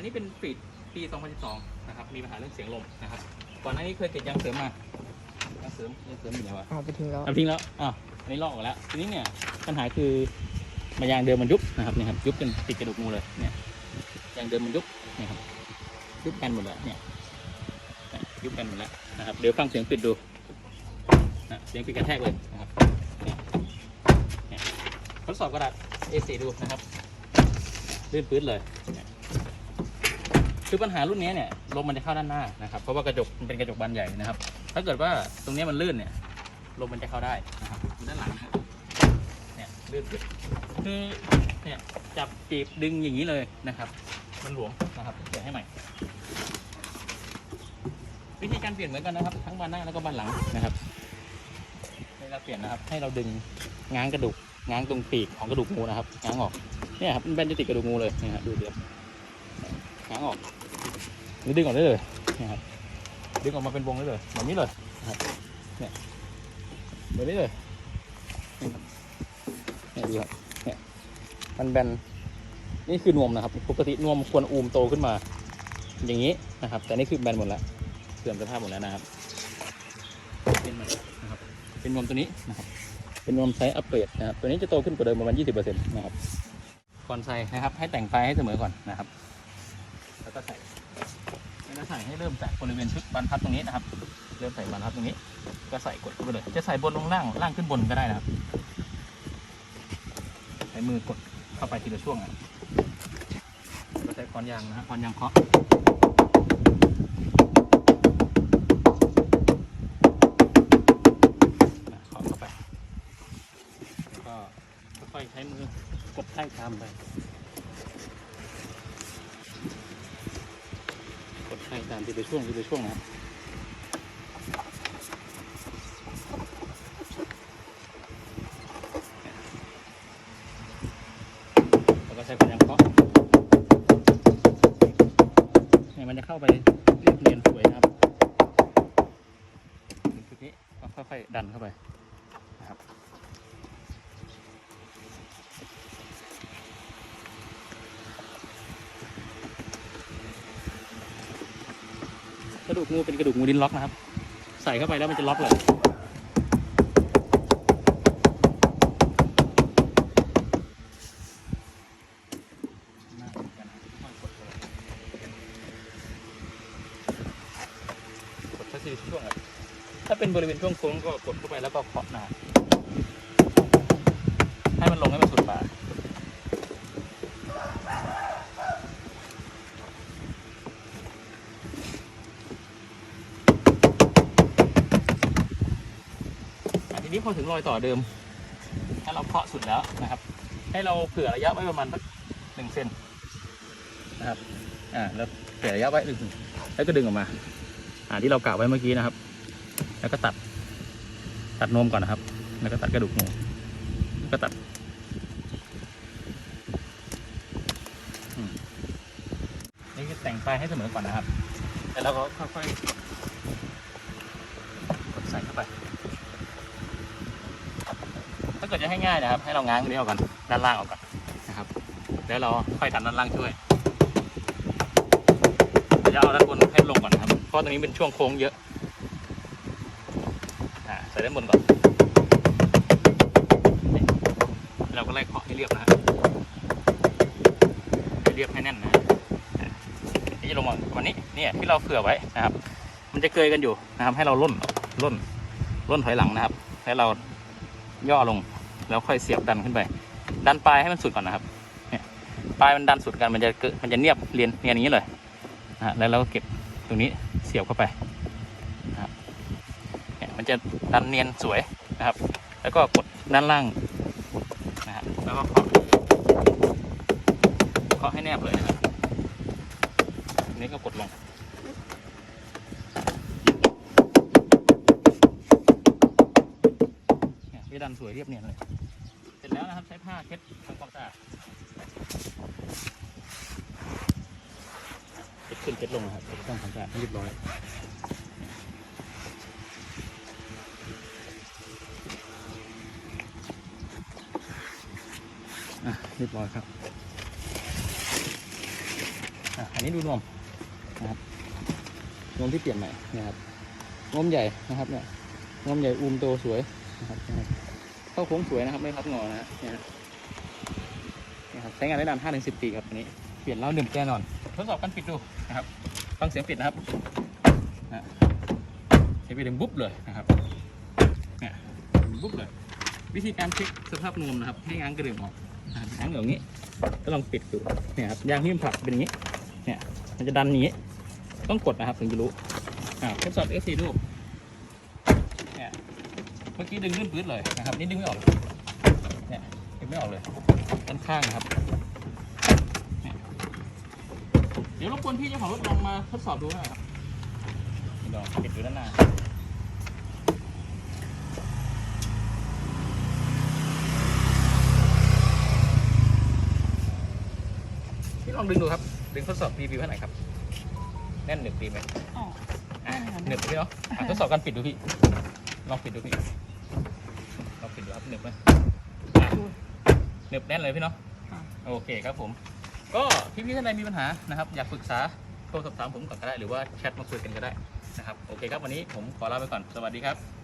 อันนี้เป็นฟีดปี 2012 นะครับ มีปัญหาเรื่องเสียงลมนะครับ ก่อนหน้านี้เคยติดยางเสริมมายางเสริมยางเสริมอยู่ไหนวะเอาไปทิ้งแล้วเอาทิ้งแล้วอ้าวอันนี้ลอกออกแล้ว ทีนี้เนี่ยปัญหาคือมายางเดิมมันยุบนะครับเนี่ยครับยุบจนติดกระดูกงูเลยเนี่ยยางเดิมมันยุบเนี่ยครับยุบกันหมดเลยเนี่ยเนี่ยยุบกันหมดแล้วนะครับเดี๋ยวฟังเสียงปิดดูนะเสียงปิดกระแทกเลยนะครับเนี่ยเนี่ยทดสอบกระดาษ A4 ดูนะครับลื่นปื้ดเลยเนี่ย คือปัญหารุ่นนี้เนี่ยลมมันจะเข้าด้านหน้านะครับเพราะว่ากระจกมันเป็นกระจกบานใหญ่นะครับ ถ้าเกิดว่าตรงนี้มันลื่นเนี่ยลมมันจะเข้าได้นะครับด้านหลังนะเนี่ยลื่นคือเนี่ยจับปีบดึงอย่างนี้เลยนะครับ มันหลวมนะครับเปลี่ยนให้ใหม่ วิธีการเปลี่ยนเหมือนกันนะครับ ทั้งบานหน้าแล้วก็บานหลังนะครับเวลาเปลี่ยนนะครับ ให้เราดึงง้างกระดูกง้างตรงปีกของกระดูกงูนะครับง้างออกเนี่ยครับมันเป็นจะติดกระดูกงูเลยนี่ครับดูเดียวง้างออก นี่ดึงออกได้เลยนี่ครับดึงออกมาเป็นวงได้เลยแบบนี้เลยนะครับเนี่ยแบบนี้เลยนี่ครับเนี่ยดูครับเนี่ยมันแบนนี่คือนวมนะครับปกตินวมควรอูมโตขึ้นมา อย่างนี้นะครับ แต่นี่คือแบนหมดแล้วเสื่อมสภาพหมดแล้วนะครับเป็นมันนะครับเป็นนวมตัวนี้นะครับ เป็นนวมไซส์อัปเกรดนะครับตัวนี้จะโตขึ้นกว่าเดิมประมาณ20%นะครับก่อนใส่นะครับ ให้แต่งไฟให้เสมอก่อนนะครับ แล้วก็ใส่ ใส่ให้เริ่มแตะบริเวณชุดบานพับตรงนี้นะครับ เริ่มใส่บานพับตรงนี้ ก็ใส่กดเข้าไปเลย จะใส่บนลงล่างล่างขึ้นบนก็ได้นะครับ ใช้มือกดเข้าไปทีละช่วงนะครับก็ใช้ค้อนยางนะฮะค้อนยางเคาะขอเข้าไปแล้วก็ค่อยใช้มือกดไล่ตามไป กดไล่ตามทีละช่วงทีละช่วงนะครับแล้วก็ใช้ปัญญาเคาะเนี่ยมันจะเข้าไปเรียบเนียนสวยนะครับชุดนี้ก็ค่อยๆดันเข้าไปนะครับก ระดูกงูเป็นกระดูกงูดินล็อกนะครับ ใส่เข้าไปแล้วมันจะล็อกเลยกันนะสีช่วงถ้าเป็นบริเวณช่วงโค้งก็กดเข้าไปแล้วก็เคาะหนาให้มันลงให้มันสุดฝาอ่ นี้พอถึงรอยต่อเดิม ถ้าเราเคาะสุดแล้วนะครับ ให้เราเผื่อระยะไว้ประมาณสักหนึ่งเซนนะครับอ่าแล้วเผื่อระยะไว้หนึ่งแล้วก็ดึงออกมา อ่าที่เรากะไว้เมื่อกี้นะครับ แล้วก็ตัด ตัดนมก่อนนะครับ แล้วก็ตัดกระดูกหมูก็ตัดนี่คือแต่งปลายให้เสมอก่อนนะครับ แล้วเราก็ค่อยๆใส่เข้าไป เกิดจะให้ง่ายนะครับ ให้เราง้างตรงนี้ออกก่อนด้านล่างออกก่อนนะครับ แล้วเราค่อยดันด้านล่างช่วยจะเอาด้านบนให้ลงก่อนนะครับเพราะตรงนี้เป็นช่วงโค้งเยอะอ่าใส่ด้านบนก่อนเราก็ไล่เคาะให้เรียบนะฮะให้เรียบให้แน่นนะนี่จะลงมาวันนี้เนี่ยที่เราเผื่อไว้นะครับ มันจะเกยกันอยู่นะครับ ให้เราล่นล่นล่นถอยหลังนะครับ ให้เราย่อลง แล้วค่อยเสียบดันขึ้นไป ดันปลายให้มันสุดก่อนนะครับ เนี่ยปลายมันดันสุดกันมันจะเกมันจะเนียบเรียนเนียนอย่างนี้เลยนะฮะแล้วเราก็เก็บตรงนี้เสียบเข้าไปเนี่ยมันจะดันเนียนสวยนะครับ แล้วก็กดด้านล่างนะฮะแล้วก็เคาะเคาะให้แนบเลยนะครับอันนี้ก็กดลง ดันสวยเรียบเนียนเลย เสร็จแล้วนะครับใช้ผ้าเช็ดทำความสะอาดเช็ดขึ้นเช็ดลงนะครับเช็ดต้องความสะอาดให้เรียบร้อยอะเรียบร้อยครับอะให้อันนี้ดูนวมนะครับนวมที่เปลี่ยนใหม่นะครับนวมใหญ่นะครับเนี่ยนวมใหญ่อุ้มโตสวยนะครับนะครับ เข้าโค้งสวยนะครับ ไม่พับงอนะฮะเนี่ยนะครับใช้งานได้นาน5-10ถึงปีครับอันนี้เปลี่ยนแล้วหนึ่งแน่นอน ทดสอบกันปิดดูนะครับฟังเสียงปิดนะครับนะใช้ไปถึงบุ๊บเลยนะครับเนี่ยบุ๊บเลย วิธีการเช็คสภาพนวมนะครับ ให้ง้างกระดึงออกง้างอย่างนี้ก็ลองปิดดูเนี่ยครับยางที่มันผลักเป็นอย่างนี้เนี่ยมันจะดันอย่างนี้ ต้องกดนะครับถึงจะรู้อ่าทดสอบ F4 ดู มื่อกี้ดึงลื่นปื๊ดเลยนะครับ นี่ดึงไม่ออกเลยเนี่ยดึงไม่ออกเลยด้านข้างนะครับเนี่ยเดี๋ยวรบกวนพี่เจ้าของรถลองมาทดสอบดูหน่อยครับลองปิดดูด้านหน้าพี่ลองดึงดูครับ ดึงทดสอบรีวิวให้หน่อยครับ แน่นหนึบดีไหมอ๋ออะแน่นค่ะหนึบพี่เนาะอะทดสอบกันปิดดูพี่ ลองปิดดูพี่ลองปิดดูค รับหนึบไหมอะหนึบแน่นเลยพี่เนาะค่ะโอเคครับผม ก็พี่พี่ๆท่านใดมีปัญหานะครับ อยากปรึกษาโทรสอบถามผมก่อนก็ได้หรือว่าแชทมาคุยกันก็ได้นะครับ โอเคครับวันนี้ผมขอลาไปก่อนสวัสดีครับ